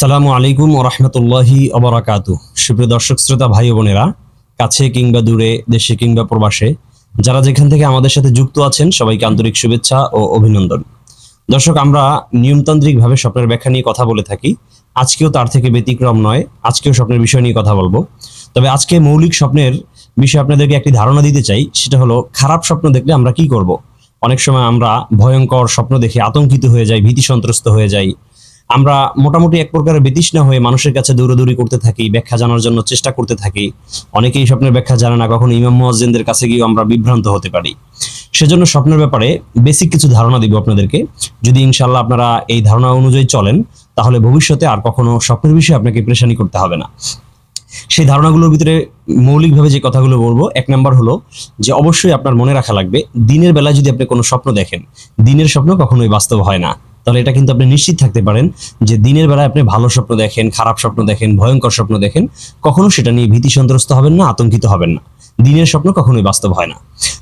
আসসালামু আলাইকুম ওরহমতুল্লাহি অবরাকাতু সুপ্রিয় দর্শক, শ্রোতা, ভাই বোনেরা, কাছে কিংবা দূরে, দেশে কিংবা প্রবাসে, যারা যেখান থেকে আমাদের সাথে যুক্ত আছেন, সবাইকে আন্তরিক শুভেচ্ছা ও অভিনন্দন। দর্শক, আমরা নিয়মতান্ত্রিকভাবে স্বপ্নের ব্যাখ্যা নিয়ে কথা বলে থাকি। আজকেও তার থেকে ব্যতিক্রম নয়, আজকেও স্বপ্নের বিষয় নিয়ে কথা বলব। তবে আজকে মৌলিক স্বপ্নের বিষয়ে আপনাদেরকে একটি ধারণা দিতে চাই, সেটা হলো, খারাপ স্বপ্ন দেখলে আমরা কি করব? অনেক সময় আমরা ভয়ঙ্কর স্বপ্ন দেখে আতঙ্কিত হয়ে যাই, ভীতি সন্ত্রস্ত হয়ে যাই আমরা মোটামুটি এক প্রকারের বিতৃষ্ণা হয়ে মানুষের কাছে দৌড়াদৌড়ি করতে থাকি, ব্যাখ্যা জানার জন্য চেষ্টা করতে থাকি। অনেকেই স্বপ্নের ব্যাখ্যা জানে না, কখনো ইমাম মুয়াজ্জিনদের কাছে গিয়ে আমরা বিভ্রান্ত হতে পারি। সেজন্য স্বপ্নের ব্যাপারে বেসিক কিছু ধারণা দিব আপনাদেরকে। যদি ইনশাল্লাহ আপনারা এই ধারণা অনুযায়ী চলেন, তাহলে ভবিষ্যতে আর কখনো স্বপ্নের বিষয়ে আপনাকে প্রেশানি করতে হবে না। সেই ধারণাগুলোর ভিতরে মৌলিকভাবে যে কথাগুলো বলব, এক নাম্বার হলো যে অবশ্যই আপনার মনে রাখা লাগবে, দিনের বেলায় যদি আপনি কোনো স্বপ্ন দেখেন, দিনের স্বপ্ন কখনোই বাস্তব হয় না। তাহলে এটা কিন্তু আপনি নিশ্চিত থাকতে পারেন যে দিনের বেলায় আপনি ভালো স্বপ্ন দেখেন, খারাপ স্বপ্ন দেখেন, ভয়ঙ্কর স্বপ্ন দেখেন, কখনো সেটা নিয়ে ভীতি সন্ত্রস্ত হবেন না, আতঙ্কিত হবেন না। দিনের স্বপ্ন কখনোই বাস্তব হয় না।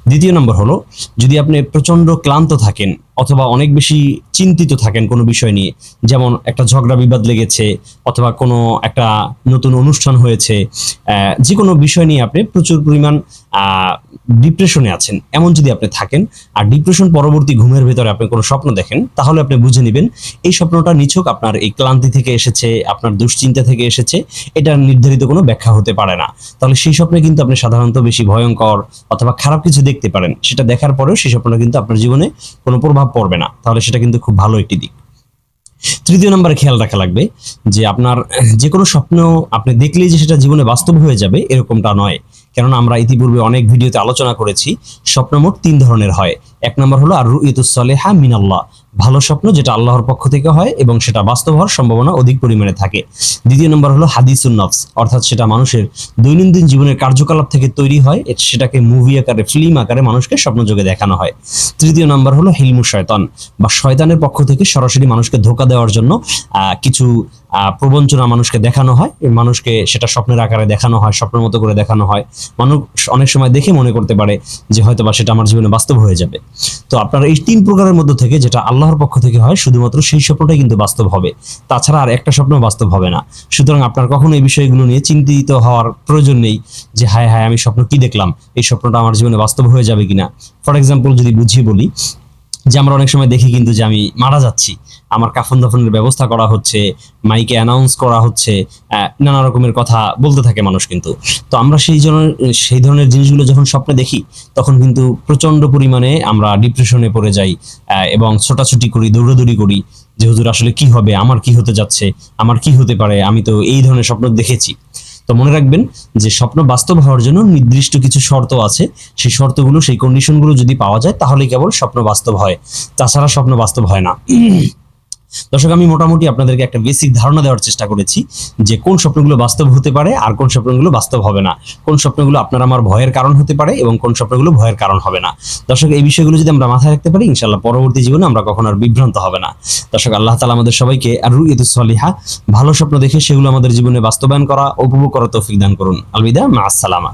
দ্বিতীয় নম্বর হলো, যদি আপনি প্রচণ্ড ক্লান্ত থাকেন অথবা অনেক বেশি চিন্তিত থাকেন কোনো বিষয় নিয়ে। যেমন একটা ঝগড়া বিবাদ লেগেছে, অথবা কোনো একটা নতুন অনুষ্ঠান হয়েছে যে কোনো বিষয় নিয়ে আপনি প্রচুর পরিমাণ ডিপ্রেশনে আছেন। এমন যদি আপনি থাকেন, আর ডিপ্রেশন পরবর্তী ঘুমের ভেতরে আপনি কোনো স্বপ্ন দেখেন, তাহলে আপনি বুঝে নেবেন, এই স্বপ্নটা নিছক আপনার এই ক্লান্তি থেকে এসেছে, আপনার দুশ্চিন্তা থেকে এসেছে এটা নির্ধারিত কোনো ব্যাখ্যা হতে পারে না। তাহলে সেই স্বপ্নে কিন্তু আপনি সাধারণত বেশি ভয়ঙ্কর অথবা খারাপ কিছু দেখতে পারেন। সেটা দেখার পরেও সেই স্বপ্নটা কিন্তু আপনার জীবনে কোনো প্রভাব পড়বে না তাহলে সেটা কিন্তু খুব ভালো একটি দিক। তৃতীয় নম্বরে খেয়াল রাখা লাগবে যে আপনার যে কোনো স্বপ্ন আপনি দেখলেই যে সেটা জীবনে বাস্তব হয়ে যাবে, এরকমটা নয়। কেননা আমরা ইতিপূর্বে অনেক ভিডিওতে আলোচনা করেছি, স্বপ্ন মোট তিন ধরনের হয়। এক নম্বর হলো আর রুইতুসলেহা মিনাল্লাহ, ভালো স্বপ্ন যেটা আল্লাহর পক্ষ থেকে হয় এবং সেটা বাস্তব হওয়ার সম্ভাবনা অধিক পরিমাণে থাকে। দ্বিতীয় নম্বর হলো হাদিসুন নফস অর্থাৎ সেটা মানুষের দৈনন্দিন জীবনের কার্যকলাপ থেকে তৈরি হয় সেটাকে মুভি আকারে, ফিল্ম আকারে মানুষকে স্বপ্নযোগে দেখানো হয়। তৃতীয় নম্বর হলো হিলমু শয়তান বা শয়তানের পক্ষ থেকে সরাসরি মানুষকে ধোকা দেওয়ার জন্য কিছু প্রবঞ্চনা মানুষকে দেখানো হয়। মানুষকে সেটা স্বপ্নের আকারে দেখানো হয়, স্বপ্নের মতো করে দেখানো হয়। মানুষ অনেক সময় দেখে মনে করতে পারে যে হয়তো বা সেটা আমার জীবনে বাস্তব হয়ে যাবে। তো আপনার এই তিন প্রকারের মধ্যে থেকে যেটা আল্লাহর পক্ষ থেকে হয়, শুধুমাত্র সেই স্বপ্নটাই কিন্তু বাস্তব হবে। তাছাড়া আর একটা স্বপ্ন বাস্তব হবে না। সুতরাং আপনার কখনো এই বিষয়গুলো নিয়ে চিন্তিত হওয়ার প্রয়োজন নেই যে, হায় হায়, আমি স্বপ্ন কি দেখলাম? এই স্বপ্নটা আমার জীবনে বাস্তব হয়ে যাবে কিনা? ফর এক্সাম্পল যদি বুঝিয়ে বলি যে আমরা অনেক সময় দেখি কিন্তু যে আমি মারা যাচ্ছি। আমার কাফন দাফনের ব্যবস্থা করা হচ্ছে, মাইকে অ্যানাউন্স করা হচ্ছে নানা রকমের কথা বলতে থাকে মানুষ কিন্তু। তো আমরা সেই জন্য, সেই ধরনের জিনিসগুলো যখন স্বপ্নে দেখি, তখন কিন্তু প্রচণ্ড পরিমাণে আমরা ডিপ্রেশনে পড়ে যাই এবং ছোটাছুটি করি, দৌড়াদৌড়ি করি যে, হুজুর, আসলে কি হবে? আমার কি হতে যাচ্ছে? আমার কি হতে পারে? আমি তো এই ধরনের স্বপ্ন দেখেছি। তো মনে রাখবেন যে স্বপ্ন বাস্তব হওয়ার জন্য নির্দিষ্ট কিছু শর্ত আছে। সেই শর্তগুলো, সেই কন্ডিশনগুলো যদি পাওয়া যায়, তাহলে কেবল স্বপ্ন বাস্তব হয়। তাছাড়া স্বপ্ন বাস্তব হয় না। দর্শক, আমি মোটামুটি আপনাদেরকে একটা বেসিক ধারণা দেওয়ার চেষ্টা করেছি যে কোন স্বপ্নগুলো বাস্তব হতে পারে আর কোন স্বপ্নগুলো বাস্তব হবে না। কোন স্বপ্নগুলো আপনার আমার ভয়ের কারণ হতে পারে এবং কোন স্বপ্নগুলো ভয়ের কারণ হবে না। দর্শক, এই বিষয়গুলো যদি আমরা মাথায় রাখতে পারি ইনশাল্লাহ পরবর্তী জীবনে আমরা কখনো আর বিভ্রান্ত হবে না। দর্শক, আল্লাহ তালা আমাদের সবাইকে আর রুইতুসলিহা ভালো স্বপ্ন দেখে সেগুলো আমাদের জীবনে বাস্তবায়ন করা, উপভোগ করা তৌফিক দান করুন। আলবিদা মা আসসালামা